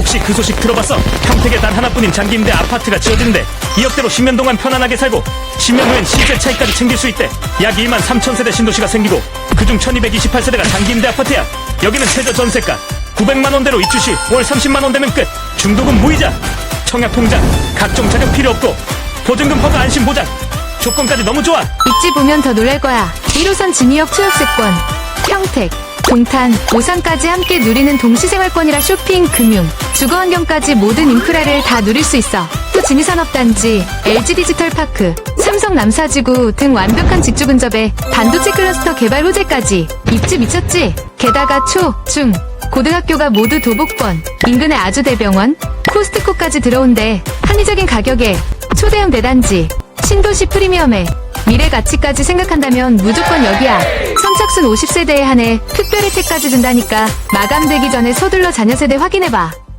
혹시 그 소식 들어봤어? 평택에 단 하나뿐인 장기임대 아파트가 지어지는데 2억대로 10년 동안 편안하게 살고 10년 후엔 시세 차익까지 챙길 수 있대. 약 2만 3천 세대 신도시가 생기고 그중 1228세대가 장기임대 아파트야. 여기는 최저 전세가 900만 원대로 입주 시 월 30만 원대면 끝. 중도금 무이자. 청약 통장, 각종 자격 필요 없고 보증금 허가 안심 보장. 조건까지 너무 좋아. 입지 보면 더 놀랄 거야. 1호선 진이역 초역세권, 평택, 동탄, 오산까지 함께 누리는 동시생활권이라 쇼핑, 금융, 주거환경까지 모든 인프라를 다 누릴 수 있어. 또 진이산업단지, LG디지털파크, 삼성 남사지구 등 완벽한 직주 근접에 반도체 클러스터 개발 호재까지 입지 미쳤지? 게다가 초, 중, 고등학교가 모두 도보권, 인근에 아주 대병원, 코스트코까지 들어온대 합리적인 가격에 초대형 대단지, 신도시 프리미엄에 미래 가치까지 생각한다면 무조건 여기야. 선착순 50세대에 한해 특별 혜택까지 준다니까 마감되기 전에 서둘러 자녀 세대 확인해봐.